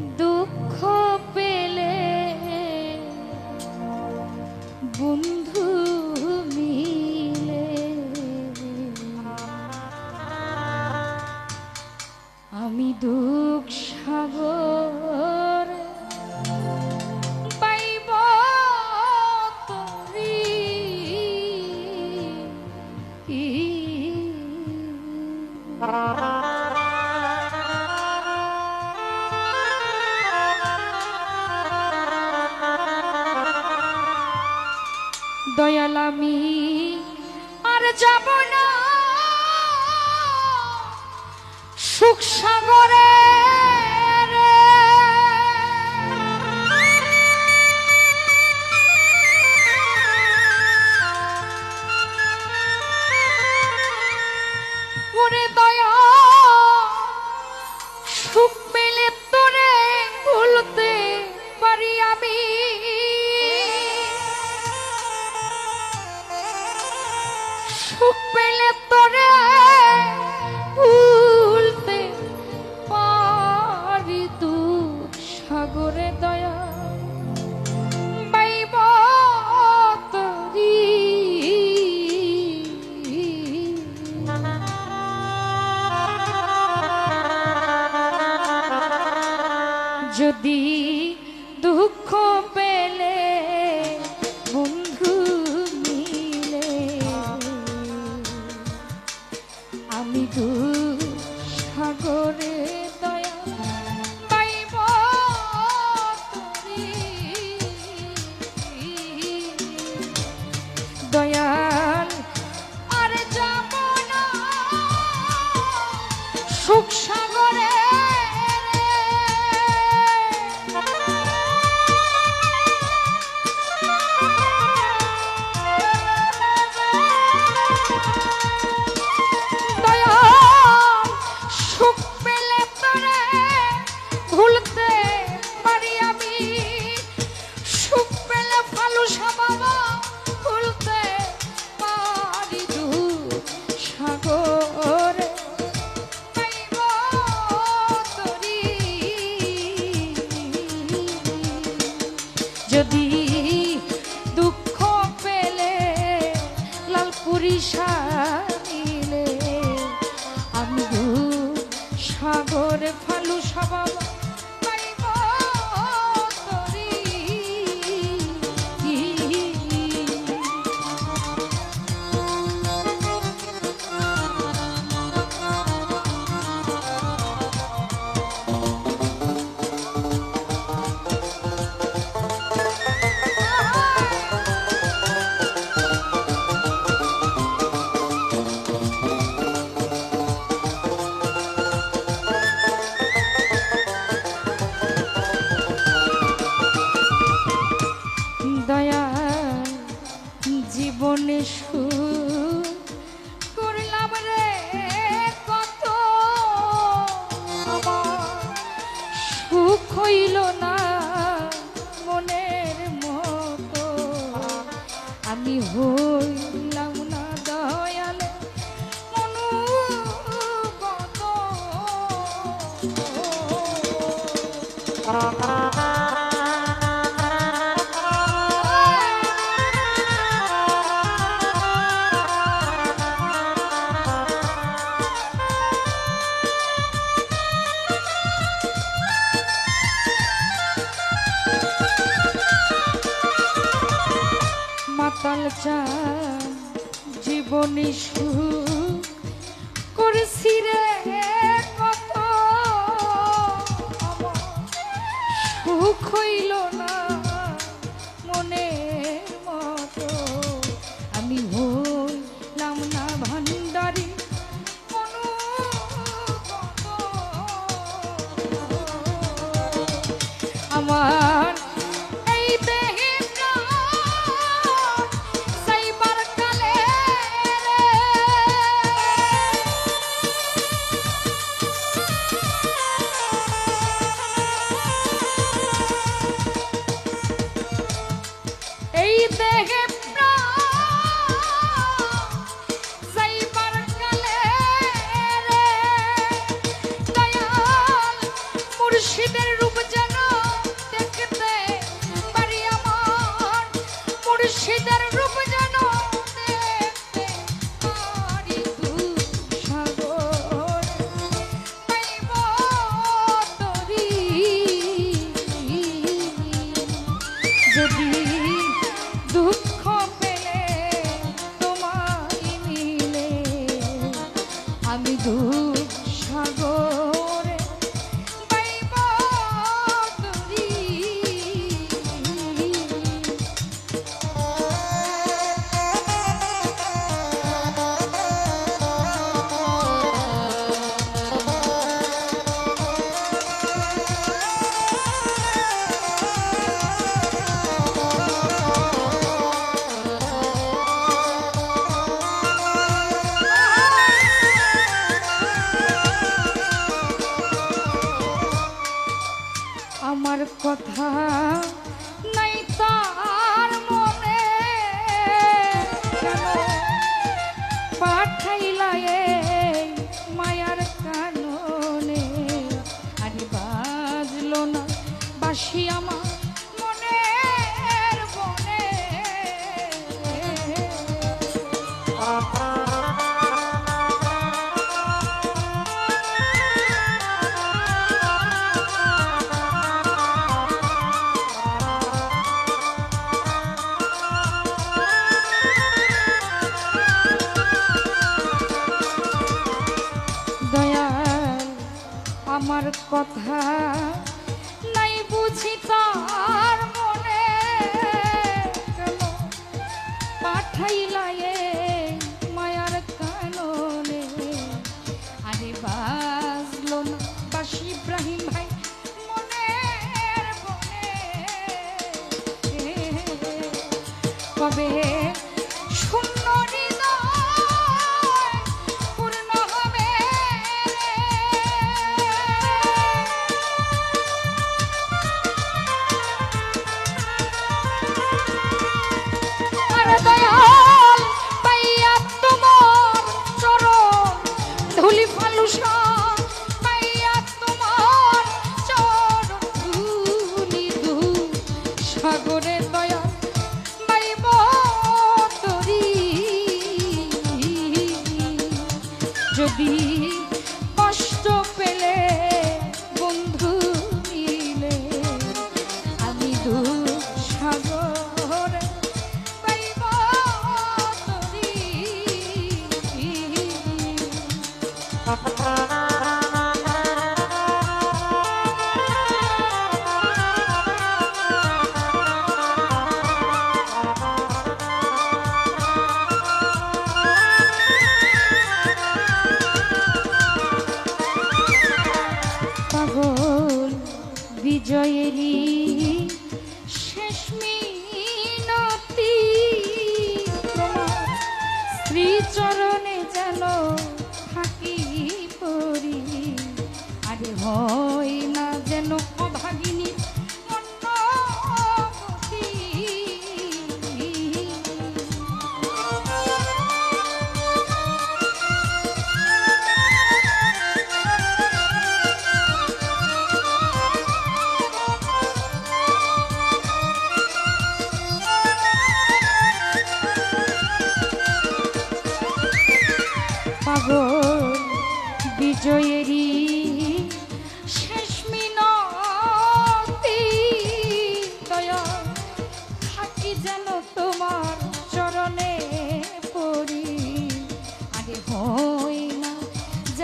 waktu যাব না। সুখ সাগরে যদি দুঃখ পেলে বন্ধু মিলে আমি দুঃখ সুখ সাগর Richard. কি হইলাম না দয়াল মনু চা জীবনী সুখ করেছি রে কত সুখ হইল। কথা Oh.